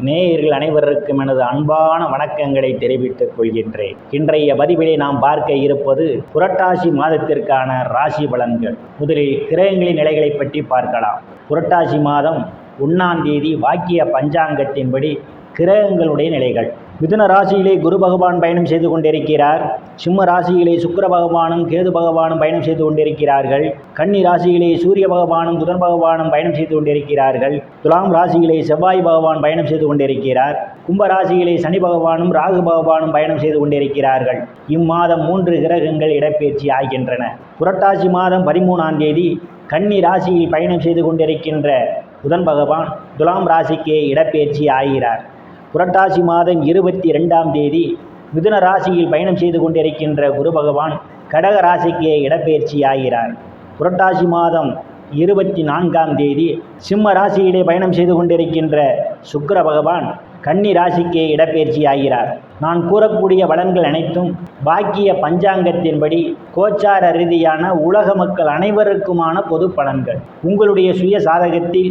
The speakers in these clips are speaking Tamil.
நேயர்கள் அனைவருக்கும் எனது அன்பான வணக்கங்களை தெரிவித்துக் கொள்கின்றேன். இன்றைய பதிவிலே நாம் பார்க்க இருப்பது புரட்டாசி மாதத்திற்கான ராசி பலன்கள். முதலில் கிரகங்களின் நிலைகளை பற்றி பார்க்கலாம். புரட்டாசி மாதம் ஒன்றாம் தேதி வாக்கிய பஞ்சாங்கத்தின்படி கிரகங்களுடைய நிலைகள். மிதுன ராசியிலே குரு பகவான் பயணம் செய்து கொண்டிருக்கிறார். சிம்ம ராசியிலே சுக்கர பகவானும் கேது பகவானும் பயணம் செய்து கொண்டிருக்கிறார்கள். கன்னி ராசியிலே சூரிய பகவானும் புதன் பகவானும் பயணம் செய்து கொண்டிருக்கிறார்கள். துலாம் ராசியிலே செவ்வாய் பகவான் பயணம் செய்து கொண்டிருக்கிறார். கும்ப ராசியிலே சனி பகவானும் ராகு பகவானும் பயணம் செய்து கொண்டிருக்கிறார்கள். இம்மாதம் மூன்று கிரகங்கள் இடப்பெயர்ச்சி ஆகின்றன. புரட்டாசி மாதம் பதிமூணாம் தேதி கன்னி ராசியில் பயணம் செய்து கொண்டிருக்கின்ற புதன் பகவான் துலாம் ராசிக்கே இடப்பெயர்ச்சி ஆகிறார். புரட்டாசி மாதம் இருபத்தி ரெண்டாம் தேதி மிதுன ராசியில் பயணம் செய்து கொண்டிருக்கின்ற குரு பகவான் கடக ராசிக்கு இடப்பெயர்ச்சி ஆகிறார். புரட்டாசி மாதம் இருபத்தி நான்காம் தேதி சிம்ம ராசியிலே பயணம் செய்து கொண்டிருக்கின்ற சுக்கர பகவான் கன்னி ராசிக்கு இடப்பெயர்ச்சி ஆகிறார். நான் கூறக்கூடிய பலன்கள் அனைத்தும் பாக்கிய பஞ்சாங்கத்தின்படி கோச்சார ரீதியான உலக மக்கள் அனைவருக்குமான பொது பலன்கள். உங்களுடைய சுய சாதகத்தில்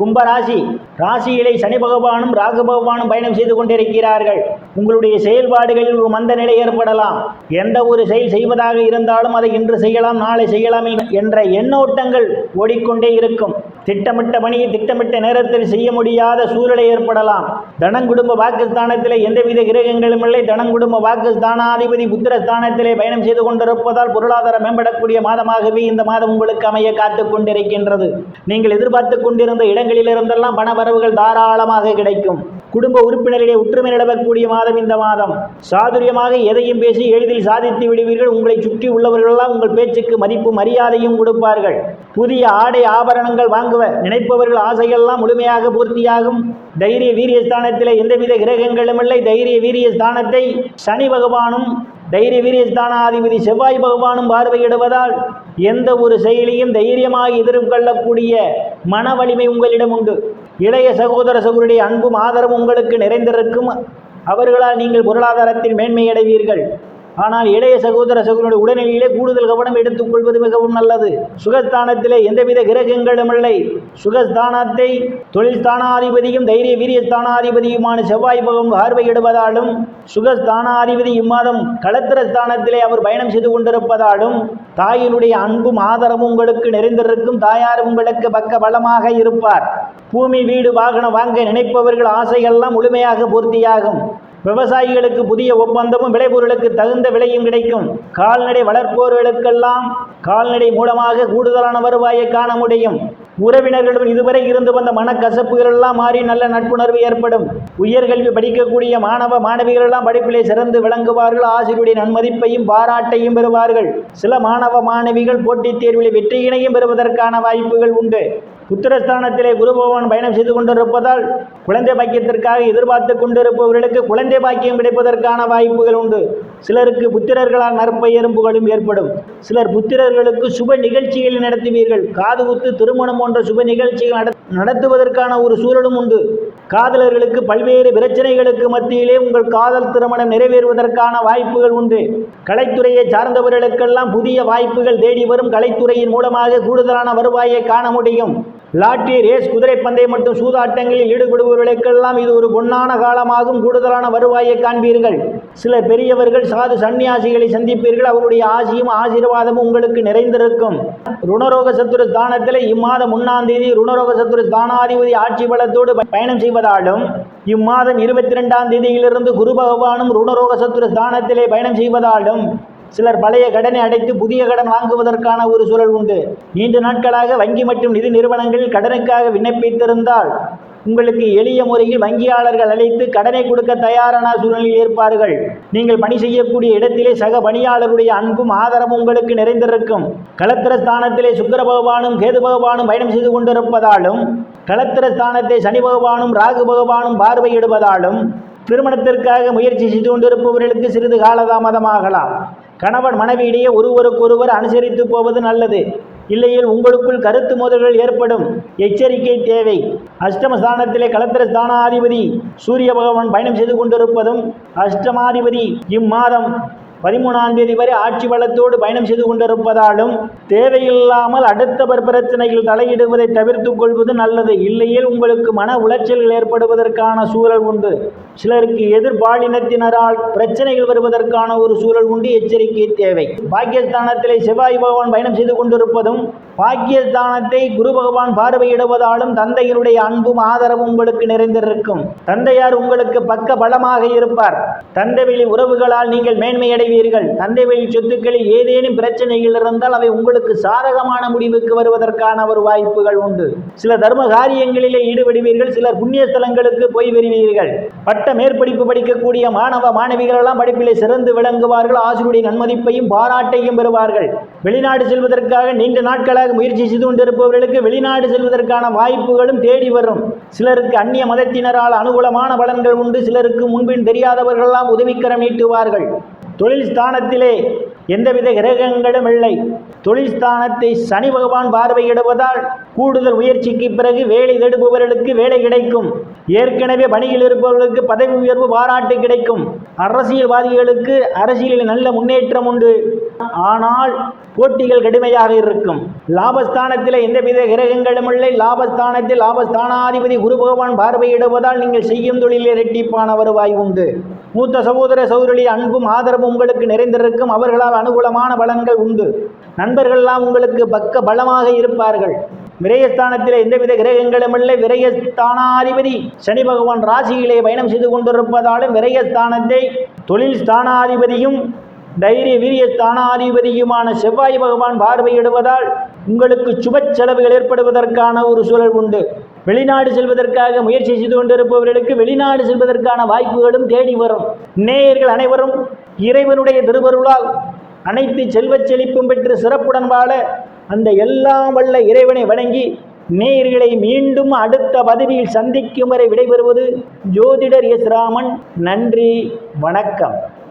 கும்பராசி ராசியிலே சனி பகவானும் ராகு பகவானும் பயணம் செய்து கொண்டிருக்கிறார்கள். உங்களுடைய செயல்பாடுகளில் ஒரு மந்த நிலை ஏற்படலாம். எந்த ஒரு செயல் செய்வதாக இருந்தாலும் அதை இன்று செய்யலாம் நாளை செய்யலாம் என்ற எண்ணோட்டங்கள் ஓடிக்கொண்டே இருக்கும். திட்டமிட்ட பணியை திட்டமிட்ட நேரத்தில் செய்ய முடியாத சூழ்நிலை ஏற்படலாம். தனங்குடும்ப வாக்குஸ்தானத்திலே எந்தவித கிரகங்களும் இல்லை. தனங்குடும்ப வாக்குஸ்தானாதிபதி புத்திரஸ்தானத்திலே பயணம் செய்து கொண்டிருப்பதால் பொருளாதாரம் மேம்படக்கூடிய மாதமாகவே இந்த மாதம் உங்களுக்கு அமைய காத்து கொண்டிருக்கின்றது. நீங்கள் எதிர்பார்த்து கொண்டிருந்த இடங்களிலிருந்தெல்லாம் பண வரவுகள் தாராளமாக கிடைக்கும். குடும்ப உறுப்பினரிடையே ஒற்றுமை நிலவக்கூடிய மாதம் இந்த மாதம். சாதுரியமாக எதையும் பேசி எளிதில் சாதித்து விடுவீர்கள். உங்களை சுற்றி உள்ளவர்களெல்லாம் உங்கள் பேச்சுக்கு மதிப்பு மரியாதையும் கொடுப்பார்கள். புதிய ஆடை ஆபரணங்கள் வாங்குவ நினைப்பவர்கள் ஆசையெல்லாம் முழுமையாக பூர்த்தியாகும். தைரிய வீரிய ஸ்தானத்திலே எந்தவித கிரகங்களும் இல்லை. தைரிய வீரிய ஸ்தானத்தை சனி பகவானும் தைரிய வீரிய ஸ்தானாதிபதி செவ்வாய் பகவானும் பார்வையிடுவதால் எந்த ஒரு செயலியும் தைரியமாக எதிர்கொள்ளக்கூடிய மன வலிமை உங்களிடம் உண்டு. இளைய சகோதர சகோதரிய அன்பும் ஆதரவும் உங்களுக்கு நிறைந்திருக்கும். அவர்களால் நீங்கள் பொருளாதாரத்தில் மேன்மையடைவீர்கள். ஆனால் இளைய சகோதர சகோதரனுடைய உடல்நிலையிலே கூடுதல் கவனம் எடுத்துக்கொள்வது மிகவும் நல்லது. சுகஸ்தானத்திலே எந்தவித கிரகங்களும் இல்லை. சுகஸ்தானத்தை தொழில் ஸ்தானாதிபதியும் தைரிய வீரிய ஸ்தானாதிபதியுமான செவ்வாய் பகம் பார்வையிடுவதாலும் சுகஸ்தானாதிபதி இம்மாதம் களத்திர ஸ்தானத்திலே அவர் பயணம் செய்து கொண்டிருப்பதாலும் தாயினுடைய அன்பும் ஆதரவும் உங்களுக்கு நிறைந்திருக்கும். தாயார் உங்களுக்கு பக்க பலமாக இருப்பார். பூமி வீடு வாகனம் வாங்க நினைப்பவர்கள் ஆசைகள்லாம் முழுமையாக பூர்த்தியாகும். விவசாயிகளுக்கு புதிய ஒப்பந்தமும் விளைபொருளுக்கு தகுந்த விலையும் கிடைக்கும். கால்நடை வளர்ப்போர்களுக்கெல்லாம் கால்நடை மூலமாக கூடுதலான வருவாயை காண முடியும். உறவினர்களுடன் இதுவரை இருந்து வந்த மனக்கசப்புகளெல்லாம் மாறி நல்ல நட்புணர்வு ஏற்படும். உயர்கல்வி படிக்கக்கூடிய மாணவ மாணவிகள் எல்லாம் படிப்பிலே சிறந்து விளங்குவார்கள். ஆசிரியருடைய நன்மதிப்பையும் பாராட்டையும் பெறுவார்கள். சில மாணவ மாணவிகள் போட்டித் தேர்வில் வெற்றியினையும் பெறுவதற்கான வாய்ப்புகள் உண்டு. புத்திரஸ்தானத்திலே குரு பகவான் பயணம் செய்து கொண்டிருப்பதால் குழந்தை பாக்கியத்திற்காக எதிர்பார்த்து கொண்டிருப்பவர்களுக்கு குழந்தை பாக்கியம் கிடைப்பதற்கான வாய்ப்புகள் உண்டு. சிலருக்கு புத்திரர்களால் நற்பெயரும் புகழும் ஏற்படும். சிலர் புத்திரர்களுக்கு சுப நிகழ்ச்சிகளை நடத்துவீர்கள். காது குத்து திருமணம் போன்ற சுப நிகழ்ச்சிகள் நடத்துவதற்கான ஒரு சூழலும் உண்டு. காதலர்களுக்கு பல்வேறு பிரச்சனைகளுக்கு மத்தியிலே உங்கள் காதல் திருமணம் நிறைவேறுவதற்கான வாய்ப்புகள் உண்டு. கலைத்துறையை சார்ந்தவர்களுக்கெல்லாம் புதிய வாய்ப்புகள் தேடி வரும் கலைத்துறையின் மூலமாக கூடுதலான வருவாயை காண முடியும். லாட்டரி ரேஸ் குதிரை பந்தயம் மற்றும் சூதாட்டங்களில் ஈடுபடுபவர்களுக்கெல்லாம் இது ஒரு பொன்னான காலமாகும். கூடுதலான வருவாயை காண்பீர்கள். சில பெரியவர்கள் சாது சன்னியாசிகளை சந்திப்பீர்கள். அவருடைய ஆசியும் ஆசீர்வாதமும் உங்களுக்கு நிறைந்திருக்கும். ருணரோக சத்துரு ஸ்தானத்தில் இம்மாதம் முன்னாம் தேதி ருணரோக சத்துரு ஸ்தானாதிபதி ஆட்சி பலத்தோடு பயணம் செய்வதாலும் இம்மாதம் இருபத்தி ரெண்டாம் தேதியிலிருந்து குரு பகவானும் ருணரோக சத்துரு ஸ்தானத்திலே பயணம் செய்வதாலும் சிலர் பழைய கடனை அடைத்து புதிய கடன் வாங்குவதற்கான ஒரு சூழல் உண்டு. நீண்ட நாட்களாக வங்கி மற்றும் நிதி நிறுவனங்களில் கடனுக்காக விண்ணப்பித்திருந்தால் உங்களுக்கு எளிய முறையில் வங்கியாளர்கள் அழைத்து கடனை கொடுக்க தயாரான சூழ்நிலையில் இருப்பார்கள் நீங்கள் பணி செய்யக்கூடிய இடத்திலே சக பணியாளருடைய அன்பும் ஆதரவும் உங்களுக்கு நிறைந்திருக்கும். களத்திர ஸ்தானத்திலே சுக்கிர பகவானும் கேது பகவானும் பயணம் செய்து கொண்டிருப்பதாலும் களத்திர ஸ்தானத்தை சனி பகவானும் ராகு பகவானும் பார்வையிடுவதாலும் திருமணத்திற்காக முயற்சி செய்து கொண்டிருப்பவர்களுக்கு சிறிது காலதாமதமாகலாம். கணவன் மனைவியிடையே ஒருவருக்கொருவர் அனுசரித்து போவது நல்லது. இல்லையில் உங்களுக்குள் கருத்து மோதல்கள் ஏற்படும். எச்சரிக்கை தேவை. அஷ்டமஸ்தானத்திலே கலத்திர ஸ்தானாதிபதி சூரிய பகவான் பயணம் செய்து கொண்டிருப்பதும் அஷ்டமாதிபதி இம்மாதம் பதிமூணாம் தேதி வரை ஆட்சி வளத்தோடு பயணம் செய்து கொண்டிருப்பதாலும் தேவையில்லாமல் அடுத்தவர் பிரச்சனையில் தலையிடுவதை தவிர்த்துக் கொள்வது நல்லது. இல்லையில் உங்களுக்கு மன உளைச்சல்கள் ஏற்படுவதற்கான சூழல் உண்டு. சிலருக்கு எதிர்பாலினத்தினரால் பிரச்சனைகள் வருவதற்கான ஒரு சூழல் உண்டு. எச்சரிக்கை தேவை. பாகிஸ்தானத்திலே செவ்வாய் பகவான் பயணம் செய்து கொண்டிருப்பதும் பாக்கியஸ்தானத்தை குரு பகவான் பார்வையிடுவதாலும் தந்தையினுடைய அன்பும் ஆதரவும் உங்களுக்கு நிறைந்திருக்கும். தந்தையார் உங்களுக்கு பக்க பலமாக இருப்பார். தந்தை வழி உறவுகளால் நீங்கள் மேன்மையடைவீர்கள். தந்தை வழி சொத்துக்களில் ஏதேனும் பிரச்சனைகள் இருந்தால் அவை உங்களுக்கு சாதகமான முடிவுக்கு வருவதற்கான ஒரு வாய்ப்புகள் உண்டு. சில தர்ம காரியங்களிலே ஈடுபடுவீர்கள். சிலர் புண்ணியஸ்தலங்களுக்கு போய் வருவீர்கள். பட்ட மேற்படிப்பு படிக்கக்கூடிய மாணவ மாணவிகள் எல்லாம் படிப்பிலே சிறந்து விளங்குவார்கள். ஆசிரியருடைய நன்மதிப்பையும் பாராட்டையும் பெறுவார்கள். வெளிநாடு செல்வதற்காக நீண்ட நாட்களாக முயற்சி செய்து கொண்டிருப்பவர்களுக்கு வெளிநாடு செல்வதற்கான வாய்ப்புகளும் தேடி வரும். சிலருக்கு அந்நிய மதத்தினரால் அனுகூலமான பலன்கள் உண்டு. சிலருக்கு முன்பின் தெரியாதவர்களெல்லாம் உதவிக்கரம் நீட்டுவார்கள். தொழில் ஸ்தானத்திலே எந்தவித கிரகங்களும் இல்லை. தொழில் ஸ்தானத்தை சனி பகவான் பார்வையிடுவதால் கூடுதல் முயற்சிக்கு பிறகு வேலை தேடுபவர்களுக்கு வேலை கிடைக்கும். ஏற்கனவே பணியில் இருப்பவர்களுக்கு பதவி உயர்வு பாராட்டு கிடைக்கும். அரசியல்வாதிகளுக்கு அரசியலில் நல்ல முன்னேற்றம் உண்டு. ஆனால் போட்டிகள் கடுமையாக இருக்கும். லாபஸ்தானத்தில் எந்தவித கிரகங்களும் இல்லை. லாபஸ்தானத்தில் லாபஸ்தானாதிபதி குரு பகவான் பார்வையிடுவதால் நீங்கள் செய்யும் தொழிலில் இரட்டிப்பான வருவாய் உண்டு. மூத்த சகோதர சகோதரி அன்பும் ஆதரவும் உங்களுக்கு நிறைந்திருக்கும். அவர்களால் அனுகூலமான பலன்கள் உண்டு. நண்பர்கள்லாம் உங்களுக்கு பக்க பலமாக இருப்பார்கள். விரயஸ்தானத்தில் எந்தவித கிரகங்களும் இல்லை. விரயஸ்தானாதிபதி சனி பகவான் ராசியிலே பயணம் செய்து கொண்டிருப்பதாலும் விரயஸ்தானத்தை தொழில் ஸ்தானாதிபதியும் தைரிய வீரிய ஸ்தானாதிபதியுமான செவ்வாய் பகவான் பார்வையிடுவதால் உங்களுக்கு சுப செலவுகள் ஏற்படுவதற்கான ஒரு சூழல் உண்டு. வெளிநாடு செல்வதற்காக முயற்சி செய்து கொண்டிருப்பவர்களுக்கு வெளிநாடு செல்வதற்கான வாய்ப்புகளும் தேடி வரும். நேயர்கள் அனைவரும் இறைவனுடைய திருவருளால் அனைத்து செல்வச் செழிப்பும் பெற்று சிறப்புடன் வாழ அந்த எல்லாம் வல்ல இறைவனை வணங்கி நேயர்களை மீண்டும் அடுத்த பதவியில் சந்திக்கும் வரை விடைபெறுவது ஜோதிடர் எஸ் ராமன். நன்றி வணக்கம்.